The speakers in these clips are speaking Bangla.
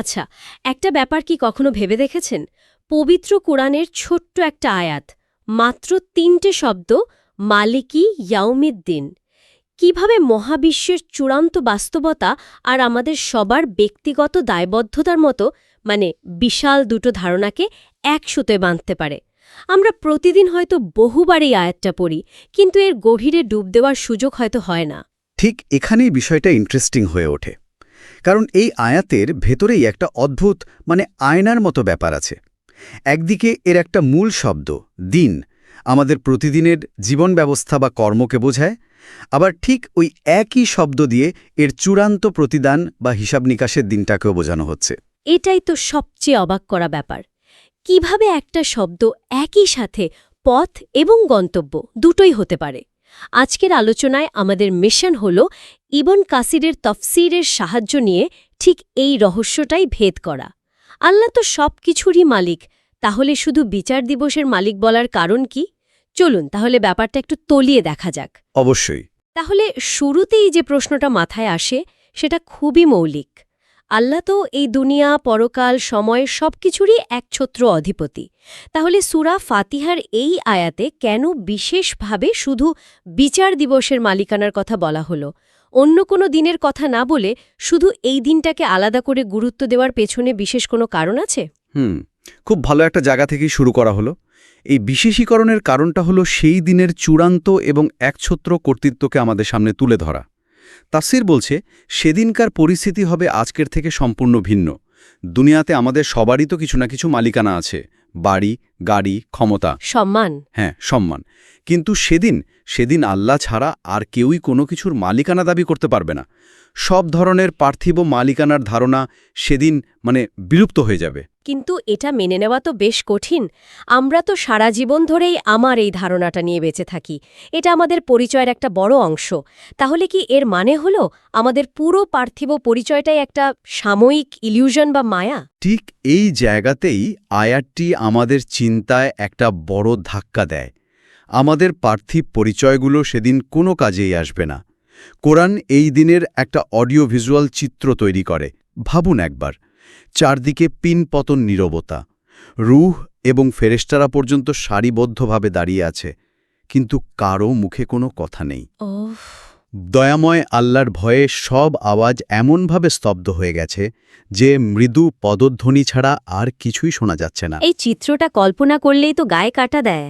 আচ্ছা একটা ব্যাপার কি কখনো ভেবে দেখেছেন? পবিত্র কোরআনের ছোট্ট একটা আয়াত, মাত্র তিনটে শব্দ, মালিকি ইয়াউমিদ্দিন। কীভাবে মহাবিশ্বের চূড়ান্ত বাস্তবতা আর আমাদের সবার ব্যক্তিগত দায়বদ্ধতার মতো মানে বিশাল দুটো ধারণাকে একসুতে বাঁধতে পারে? আমরা প্রতিদিন হয়তো বহুবার এই আয়াতটা পড়ি, কিন্তু এর গভীরে ডুব দেওয়ার সুযোগ হয়তো হয় না। ঠিক এখানেই বিষয়টা ইন্টারেস্টিং হয়ে ওঠে। কারণ এই আয়াতের ভেতরেই একটা অদ্ভুত মানে আয়নার মতো ব্যাপার আছে। একদিকে এর একটা মূল শব্দ, দিন, আমাদের প্রতিদিনের জীবন ব্যবস্থা বা কর্মকে বোঝায়, আবার ঠিক ওই একই শব্দ দিয়ে এর চূড়ান্ত প্রতিদান বা হিসাব নিকাশের দিনটাকেও বোঝানো হচ্ছে। এটাই তো সবচেয়ে অবাক করা ব্যাপার। কীভাবে একটা শব্দ একই সাথে পথ এবং গন্তব্য দুটোই হতে পারে? আজকের আলোচনায় আমাদের মিশন হল ইবন কাসিরের তফসিরের সাহায্য নিয়ে ঠিক এই রহস্যটাই ভেদ করা। আল্লাহ তো সব কিছুরই মালিক তাহলে শুধু বিচার দিবসের মালিক বলার কারণ কি? চলুন তাহলে ব্যাপারটা একটু তলিয়ে দেখা যাক। অবশ্যই। তাহলে শুরুতেই যে প্রশ্নটা মাথায় আসে সেটা খুবই মৌলিক। আল্লাহ তো এই দুনিয়া পরকাল সময় সবকিছুরই একছত্র অধিপতি। তাহলে সুরা ফাতিহার এই আয়াতে কেন বিশেষভাবে শুধু বিচার দিবসের মালিকানার কথা বলা হলো? অন্য কোনো দিনের কথা না বলে শুধু এই দিনটাকে আলাদা করে গুরুত্ব দেওয়ার পেছনে বিশেষ কোনো কারণ আছে? হুম, খুব ভালো একটা জায়গা থেকেই শুরু করা হলো। এই বিশেষীকরণের কারণটা হলো সেই দিনের চূড়ান্ত এবং একছত্র কর্তৃত্বকে আমাদের সামনে তুলে ধরা। তাসির বলছে, সেদিনকার পরিস্থিতি হবে আজকের থেকে সম্পূর্ণ ভিন্ন। দুনিয়াতে আমাদের সবারই তো কিছু না কিছু মালিকানা আছে। বাড়ি গাড়ি ক্ষমতা। সম্মান। হ্যাঁ সম্মান। কিন্তু সেদিন সেদিন আল্লাহ ছাড়া আর কেউই কোনো কিছুর মালিকানা দাবি করতে পারবে না। সব ধরনের পার্থিব মালিকানার ধারণা সেদিন মানে বিলুপ্ত হয়ে যাবে। কিন্তু এটা মেনে নেওয়া তো বেশ কঠিন। আমরা তো সারা জীবন ধরেই আমার এই ধারণাটা নিয়ে বেঁচে থাকি। এটা আমাদের পরিচয়ের একটা বড় অংশ। তাহলে কি এর মানে হলো আমাদের পুরো পার্থিব পরিচয়টাই একটা সাময়িক ইলিউশন বা মায়া? ঠিক এই জায়গাতেই আয়াতটি আমাদের চিন্তায় একটা বড় ধাক্কা দেয়। আমাদের পার্থিব পরিচয়গুলো সেদিন কোনো কাজেই আসবে না। কোরআন এই দিনের একটা অডিও ভিজুয়াল চিত্র তৈরি করে। ভাবুন একবার। চারদিকে পিনপতন নীরবতা। রুহ এবং ফেরেস্তারা পর্যন্ত সারিবদ্ধভাবে দাঁড়িয়ে আছে কিন্তু কারও মুখে কোনো কথা নেই। দয়াময় আল্লাহর ভয়ে সব আওয়াজ এমনভাবে স্তব্ধ হয়ে গেছে যে মৃদু পদধ্বনি ছাড়া আর কিছুই শোনা যাচ্ছে না। এই চিত্রটা কল্পনা করলেই তো গায়ে কাটা দেয়।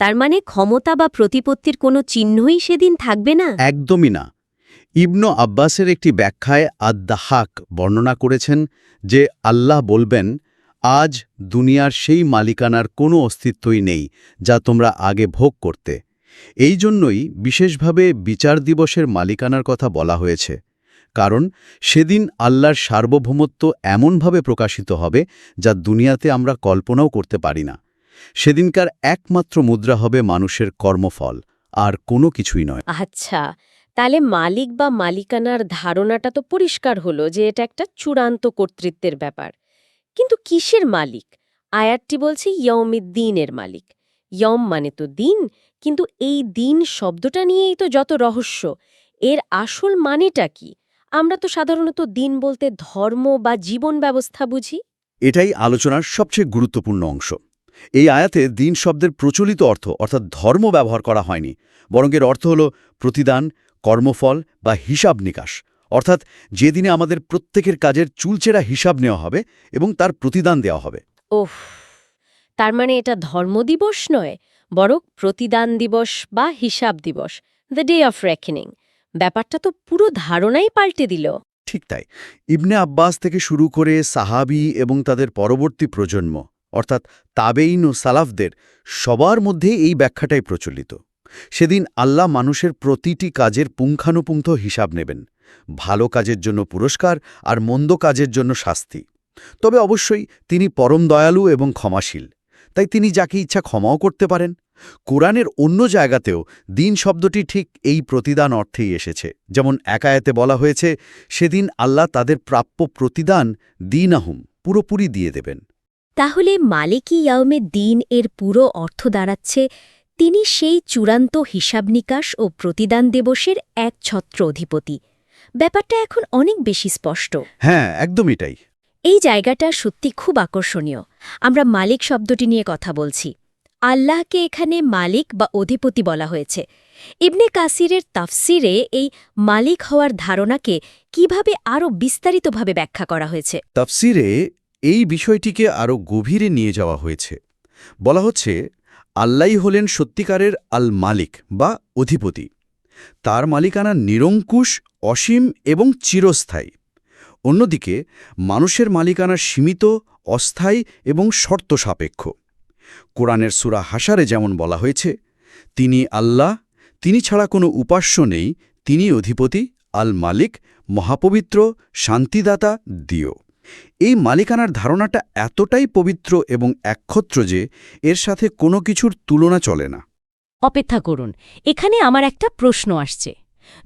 তার মানে ক্ষমতা বা প্রতিপত্তির কোনো চিহ্নই সেদিন থাকবে না? একদমই না। ইবনু আব্বাসের একটি ব্যাখ্যায় আদ্দাহাক বর্ণনা করেছেন যে আল্লাহ বলবেন, আজ দুনিয়ার সেই মালিকানার কোনো অস্তিত্বই নেই যা তোমরা আগে ভোগ করতে। এই জন্যই বিশেষভাবে বিচার দিবসের মালিকানার কথা বলা হয়েছে, কারণ সেদিন আল্লাহর সার্বভৌমত্ব এমনভাবে প্রকাশিত হবে যা দুনিয়াতে আমরা কল্পনাও করতে পারি না। সেদিনকার একমাত্র মুদ্রা হবে মানুষের কর্মফল, আর কোনো কিছুই নয়। আচ্ছা তাহলে মালিক বা মালিকানার ধারণাটা তো পরিষ্কার হলো যে এটা একটা চূড়ান্ত কর্তৃত্বের ব্যাপার। কিন্তু কিসের মালিক? আয়াতটি বলছে ইয়মিদ্দিনের মালিক। ইয়ম মানে তো দিন, কিন্তু এই দিন শব্দটা নিয়েই তো যত রহস্য। এর আসল মানেটা কি? আমরা তো সাধারণত দিন বলতে ধর্ম বা জীবন ব্যবস্থা বুঝি। এটাই আলোচনার সবচেয়ে গুরুত্বপূর্ণ অংশ। এই আয়াতে দিন শব্দের প্রচলিত অর্থ অর্থাৎ ধর্ম ব্যবহার করা হয়নি, বরং এর অর্থ হল প্রতিদান কর্মফল বা হিসাব নিকাশ অর্থাৎ যেদিনে আমাদের প্রত্যেকের কাজের চুলচেরা হিসাব নেওয়া হবে এবং তার প্রতিদান দেওয়া হবে। ওফ তার মানে এটা ধর্ম দিবস নয় বরং প্রতিদান দিবস বা হিসাব দিবস দ্য ডে অফ রেকনিং ব্যাপারটা তো পুরো ধারণাই পাল্টে দিল। ঠিক তাই ইবনে আব্বাস থেকে শুরু করে সাহাবি এবং তাদের পরবর্তী প্রজন্ম অর্থাৎ তাবেইন ও সালাফদের সবার মধ্যে এই ব্যাখ্যাটাই প্রচলিত। সেদিন আল্লাহ মানুষের প্রতিটি কাজের পুঙ্খানুপুঙ্খ হিসাব নেবেন। ভালো কাজের জন্য পুরস্কার আর মন্দ কাজের জন্য শাস্তি। তবে অবশ্যই তিনি পরম দয়ালু এবং ক্ষমাশীল। তাই তিনি যাকে ইচ্ছা ক্ষমাও করতে পারেন। কোরআনের অন্য জায়গাতেও দিন শব্দটি ঠিক এই প্রতিদান অর্থেই এসেছে। যেমন একায়াতে বলা হয়েছে, সেদিন আল্লাহ তাদের প্রাপ্য প্রতিদান দিন আহুম পুরোপুরি দিয়ে দেবেন। তাহলে মালিকি ইয়াউমে দিন এর পুরো অর্থ দাঁড়াচ্ছে তিনি সেই চূড়ান্ত হিসাব নিকাশ ও প্রতিদান দিবসের এক ছত্র অধিপতি ব্যাপারটা এখন অনেক বেশি স্পষ্ট। হ্যাঁ একদম এটাই এই জায়গাটা সত্যি খুব আকর্ষণীয়। আমরা মালিক শব্দটি নিয়ে কথা বলছি। আল্লাহকে এখানে মালিক বা অধিপতি বলা হয়েছে। ইবনে কাসিরের তাফসিরে এই মালিক হওয়ার ধারণাকে কীভাবে আরও বিস্তারিতভাবে ব্যাখ্যা করা হয়েছে? তাফসিরে এই বিষয়টিকে আরও গভীরে নিয়ে যাওয়া হয়েছে। বলা হচ্ছে আল্লাই হলেন সত্যিকারের আল মালিক বা অধিপতি। তার মালিকানা নিরঙ্কুশ, অসীম এবং চিরস্থায়ী। অন্যদিকে, মানুষের মালিকানা সীমিত, অস্থায়ী এবং শর্ত সাপেক্ষ কোরআনের সুরা হাসারে যেমন বলা হয়েছে, তিনি আল্লাহ, তিনি ছাড়া কোনো উপাস্য নেই, তিনি অধিপতি আল মালিক মহাপবিত্র, শান্তিদাতা, দিও। এই মালিকানার ধারণাটা এতটাই পবিত্র এবং একক্ষত্র যে এর সাথে কোনো কিছুর তুলনা চলে না। অপেক্ষা করুন, এখানে আমার একটা প্রশ্ন আসছে।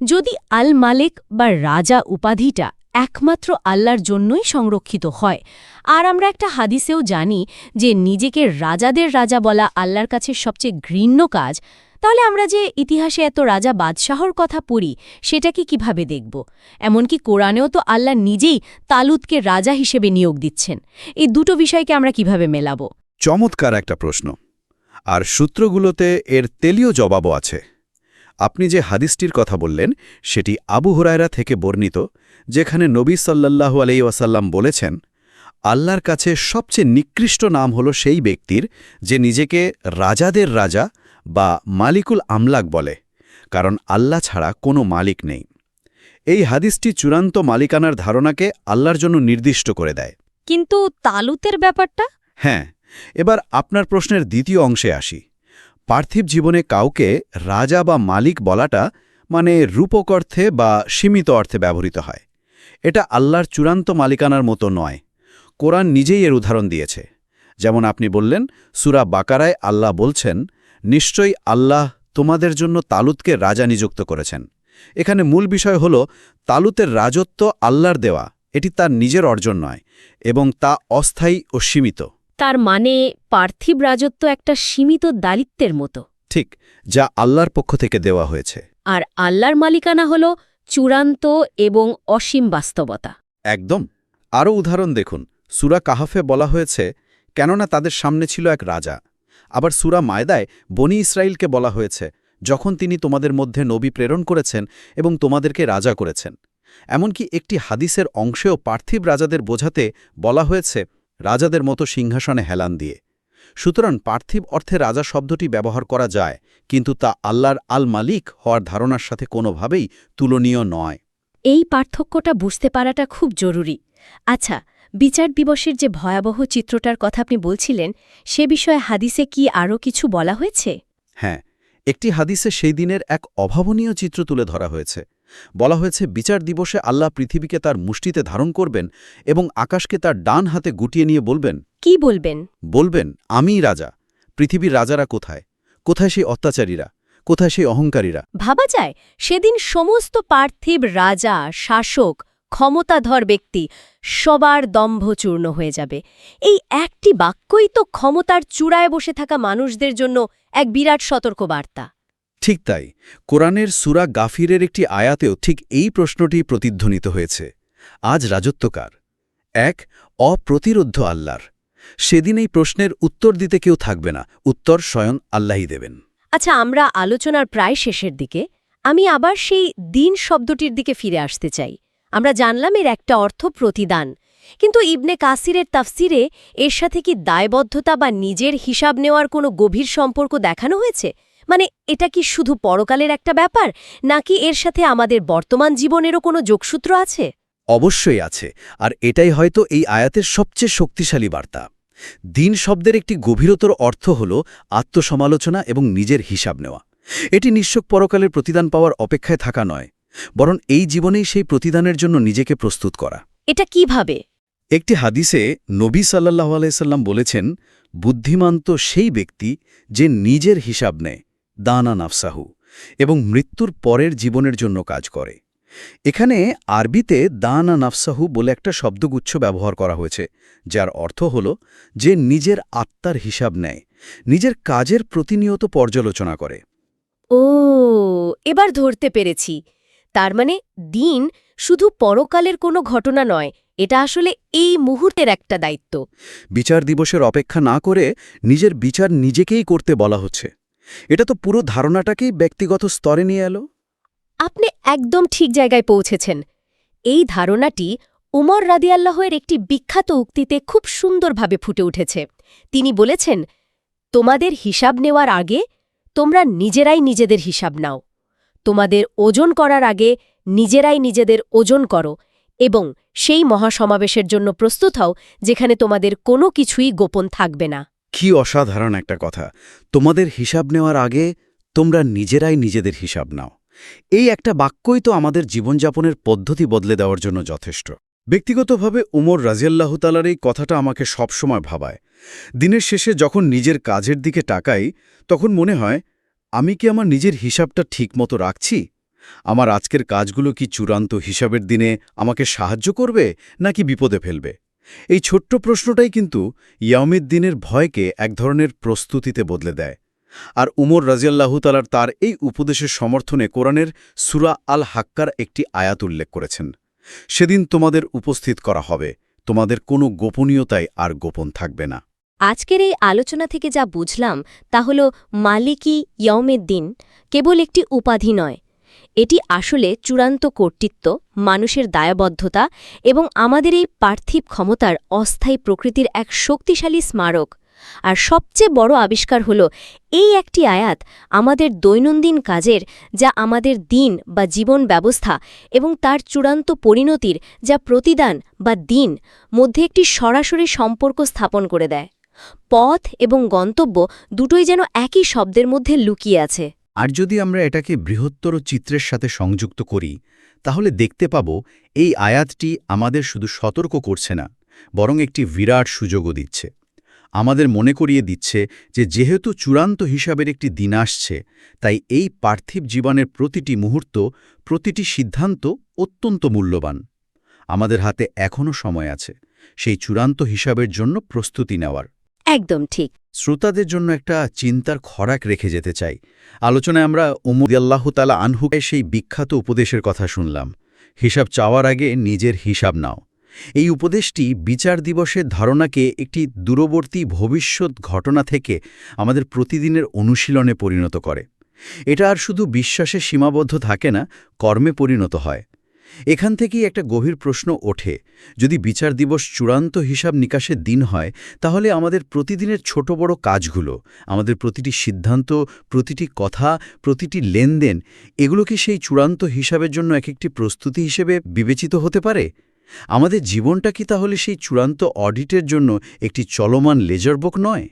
যদি আল মালিক বা রাজা উপাধিটা একমাত্র আল্লাহর জন্যই সংরক্ষিত হয়, আর আমরা একটা হাদিসেও জানি যে নিজেকে রাজাদের রাজা বলা আল্লাহর কাছে সবচেয়ে ঘৃণ্য কাজ তাহলে আমরা যে ইতিহাসে এত রাজা বাদশাহর কথা পড়ি সেটাকে কীভাবে দেখব? এমনকি কোরআনেও তো আল্লাহ নিজেই তালুদকে রাজা হিসেবে নিয়োগ দিচ্ছেন। এই দুটো বিষয়কে আমরা কীভাবে মেলাবো? চমৎকার একটা প্রশ্ন। আর সূত্রগুলোতে এর তেলীয় জবাবও আছে। আপনি যে হাদিসটির কথা বললেন, সেটি আবু হুরায়রা থেকে বর্ণিত, যেখানে নবী সাল্লাল্লাহু আলাই ওয়াসাল্লাম বলেছেন, আল্লাহর কাছে সবচেয়ে নিকৃষ্ট নাম হল সেই ব্যক্তির যে নিজেকে রাজাদের রাজা বা মালিকুল আমলাক বলে কারণ আল্লাহ ছাড়া কোনো মালিক নেই। এই হাদিসটি চূড়ান্ত মালিকানার ধারণাকে আল্লাহর জন্য নির্দিষ্ট করে দেয়। কিন্তু তালুতের ব্যাপারটা? হ্যাঁ এবার আপনার প্রশ্নের দ্বিতীয় অংশে আসি। পার্থিব জীবনে কাউকে রাজা বা মালিক বলাটা মানে রূপক অর্থে বা সীমিত অর্থে ব্যবহৃত হয়। এটা আল্লাহর চূড়ান্ত মালিকানার মতো নয়। কোরআন নিজেই এর উদাহরণ দিয়েছে। যেমন আপনি বললেন সুরা বাকারায় আল্লাহ বলছেন নিশ্চয়ই আল্লাহ তোমাদের জন্য তালুতকে রাজা নিযুক্ত করেছেন। এখানে মূল বিষয় হল তালুতের রাজত্ব আল্লাহর দেওয়া এটি তার নিজের অর্জন নয় এবং তা অস্থায়ী ও সীমিত। তার মানে পার্থিব রাজত্ব একটা সীমিত দায়িত্বের মতো। ঠিক যা আল্লাহর পক্ষ থেকে দেওয়া হয়েছে। আর আল্লাহর মালিকানা হল চূড়ান্ত এবং অসীম বাস্তবতা। একদম। আরও উদাহরণ দেখুন। সুরা কাহাফে বলা হয়েছে কেননা তাদের সামনে ছিল এক রাজা আবার সুরা মায়দায় বনি ইসরায়েলকে বলা হয়েছে, যখন তিনি তোমাদের মধ্যে নবী প্রেরণ করেছেন এবং তোমাদেরকে রাজা করেছেন। এমনকি একটি হাদিসের অংশেও পার্থিব রাজাদের বোঝাতে বলা হয়েছে, রাজাদের মতো সিংহাসনে হেলান দিয়ে। সুতরাং পার্থিব অর্থে রাজা শব্দটি ব্যবহার করা যায়, কিন্তু তা আল্লাহর আল মালিক হওয়ার ধারণার সাথে কোনোভাবেই তুলনীয় নয়। এই পার্থক্যটা বুঝতে পারাটা খুব জরুরি। আচ্ছা বিচার দিবসের যে ভয়াবহ চিত্রটার কথা আপনি বলছিলেন সে বিষয়ে হাদিসে কি আরও কিছু বলা হয়েছে? হ্যাঁ একটি হাদিসে সেই দিনের এক অভাবনীয় চিত্র তুলে ধরা হয়েছে। বলা হয়েছে বিচার দিবসে আল্লাহ পৃথিবীকে তার মুষ্টিতে ধারণ করবেন এবং আকাশকে তার ডান হাতে গুটিয়ে নিয়ে বলবেন কি বলবেন? বলবেন আমিই রাজা। পৃথিবীর রাজারা কোথায়? কোথায় সেই অত্যাচারীরা? কোথায় সেই অহংকারীরা? ভাবা যায় সেদিন সমস্ত পার্থিব রাজা শাসক ক্ষমতাধর ব্যক্তি সবার দম্ভচূর্ণ হয়ে যাবে। এই একটি বাক্যই তো ক্ষমতার চূড়ায় বসে থাকা মানুষদের জন্য এক বিরাট সতর্কবার্তা। ঠিক তাই কোরআনের সুরা গাফিরের একটি আয়াতেও ঠিক এই প্রশ্নটি প্রতিধ্বনিত হয়েছে। আজ রাজত্বকার। এক অপ্রতিরোধ আল্লাহর। সেদিন এই প্রশ্নের উত্তর দিতে কেউ থাকবে না উত্তর স্বয়ং আল্লাহই দেবেন। আচ্ছা আমরা আলোচনার প্রায় শেষের দিকে। আমি আবার সেই দিন শব্দটির দিকে ফিরে আসতে চাই। আমরা জানলাম এর একটা অর্থ প্রতিদান। কিন্তু ইবনে কাসিরের তাফসিরে এর সাথে কি দায়বদ্ধতা বা নিজের হিসাব নেওয়ার কোনো গভীর সম্পর্ক দেখানো হয়েছে? মানে এটা কি শুধু পরকালের একটা ব্যাপার, নাকি এর সাথে আমাদের বর্তমান জীবনেরও কোনো যোগসূত্র আছে? অবশ্যই আছে, আর এটাই হয়তো এই আয়াতের সবচেয়ে শক্তিশালী বার্তা। দিন শব্দের একটি গভীরতর অর্থ হল আত্মসমালোচনা এবং নিজের হিসাব নেওয়া। এটি নিঃস্বক পরকালের প্রতিদান পাওয়ার অপেক্ষায় থাকা নয় বরং এই জীবনেই সেই প্রতিদানের জন্য নিজেকে প্রস্তুত করা। এটা কীভাবে? একটি হাদিসে নবী সাল্লাহ আলাইসাল্লাম বলেছেন বুদ্ধিমান তো সেই ব্যক্তি যে নিজের হিসাব নেয় দানা নাফসাহু এবং মৃত্যুর পরের জীবনের জন্য কাজ করে। এখানে আরবিতে দানা নাফসাহু বলে একটা শব্দগুচ্ছ ব্যবহার করা হয়েছে যার অর্থ হল যে নিজের আত্মার হিসাব নেয় নিজের কাজের প্রতিনিয়ত পর্যালোচনা করে। ও এবার ধরতে পেরেছি। তার মানে দিন শুধু পরকালের কোনো ঘটনা নয় এটা আসলে এই মুহূর্তের একটা দায়িত্ব। বিচার দিবসের অপেক্ষা না করে নিজের বিচার নিজেকেই করতে বলা হচ্ছে। এটা তো পুরো ধারণাটাকেই ব্যক্তিগত স্তরে নিয়ে এলো। আপনি একদম ঠিক জায়গায় পৌঁছেছেন। এই ধারণাটি উমর রাদিয়াল্লাহের একটি বিখ্যাত উক্তিতে খুব সুন্দরভাবে ফুটে উঠেছে। তিনি বলেছেন তোমাদের হিসাব নেওয়ার আগে তোমরা নিজেরাই নিজেদের হিসাব নাও। তোমাদের ওজন করার আগে নিজেরাই নিজেদের ওজন করো এবং সেই মহাসমাবেশের জন্য প্রস্তুত হও যেখানে তোমাদের কোনো কিছুই গোপন থাকবে না। কি অসাধারণ একটা কথা। তোমাদের হিসাব নেওয়ার আগে তোমরা নিজেরাই নিজেদের হিসাব নাও। এই একটা বাক্যই তো আমাদের জীবনযাপনের পদ্ধতি বদলে দেওয়ার জন্য যথেষ্ট। ব্যক্তিগতভাবে উমর রাজিয়াল্লাহ তালার এই কথাটা আমাকে সবসময় ভাবায়। দিনের শেষে যখন নিজের কাজের দিকে টাকাই তখন মনে হয় আমি কি আমার নিজের হিসাবটা ঠিকমতো রাখছি? আমার আজকের কাজগুলো কি চূড়ান্ত হিসাবের দিনে আমাকে সাহায্য করবে নাকি বিপদে ফেলবে? এই ছোট্ট প্রশ্নটাই কিন্তু ইয়ামিদ দিনের ভয়কে এক ধরনের প্রস্তুতিতে বদলে দেয়। আর উমর রাজিয়াল্লাহতালার তার এই উপদেশের সমর্থনে কোরআনের সুরা আল হাক্কার একটি আয়াত উল্লেখ করেছেন। সেদিন তোমাদের উপস্থিত করা হবে, তোমাদের কোনো গোপনীয়তাই আর গোপন থাকবে না। আজকের এই আলোচনা থেকে যা বুঝলাম তা হল মালিকি ইয়মেদ্দিন কেবল একটি উপাধি নয়। এটি আসলে চূড়ান্ত কর্তৃত্ব, মানুষের দায়বদ্ধতা এবং আমাদের এই পার্থিব ক্ষমতার অস্থায়ী প্রকৃতির এক শক্তিশালী স্মারক। আর সবচেয়ে বড় আবিষ্কার হল এই একটি আয়াত আমাদের দৈনন্দিন কাজের, যা আমাদের দিন বা জীবন ব্যবস্থা এবং তার চূড়ান্ত পরিণতির, যা প্রতিদান বা দিন, মধ্যে একটি সরাসরি সম্পর্ক স্থাপন করে দেয়। পথ এবং গন্তব্য দুটোই যেন একই শব্দের মধ্যে লুকিয়ে আছে। আর যদি আমরা এটাকে বৃহত্তর চিত্রের সাথে সংযুক্ত করি, তাহলে দেখতে পাব এই আয়াতটি আমাদের শুধু সতর্ক করছে না, বরং একটি বিরাট সুযোগও দিচ্ছে। আমাদের মনে করিয়ে দিচ্ছে যে যেহেতু চূড়ান্ত হিসাবের একটি দিন আসছে, তাই এই পার্থিব জীবনের প্রতিটি মুহূর্ত, প্রতিটি সিদ্ধান্ত অত্যন্ত মূল্যবান। আমাদের হাতে এখনও সময় আছে, সেই চূড়ান্ত হিসাবের জন্য প্রস্তুতি নেওয়ার। একদম ঠিক। শ্রোতাদের জন্য একটা চিন্তার খরাক রেখে যেতে চাই। আলোচনায় আমরা উমুদ আল্লাহ তালা আনহুকে সেই বিখ্যাত উপদেশের কথা শুনলাম। হিসাব চাওয়ার আগে নিজের হিসাব নাও। এই উপদেশটি বিচার দিবসের ধারণাকে একটি দূরবর্তী ভবিষ্যৎ ঘটনা থেকে আমাদের প্রতিদিনের অনুশীলনে পরিণত করে। এটা আর শুধু বিশ্বাসে সীমাবদ্ধ থাকে না, কর্মে পরিণত হয়। এখান থেকেই একটা গভীর প্রশ্ন ওঠে, যদি বিচার দিবস চূড়ান্ত হিসাব নিকাশের দিন হয়, তাহলে আমাদের প্রতিদিনের ছোট বড় কাজগুলো, আমাদের প্রতিটি সিদ্ধান্ত, প্রতিটি কথা, প্রতিটি লেনদেন, এগুলো কি সেই চূড়ান্ত হিসাবের জন্য এক একটি প্রস্তুতি হিসেবে বিবেচিত হতে পারে? আমাদের জীবনটা কি তাহলে সেই চূড়ান্ত অডিটের জন্য একটি চলমান লেজার বুক নয়?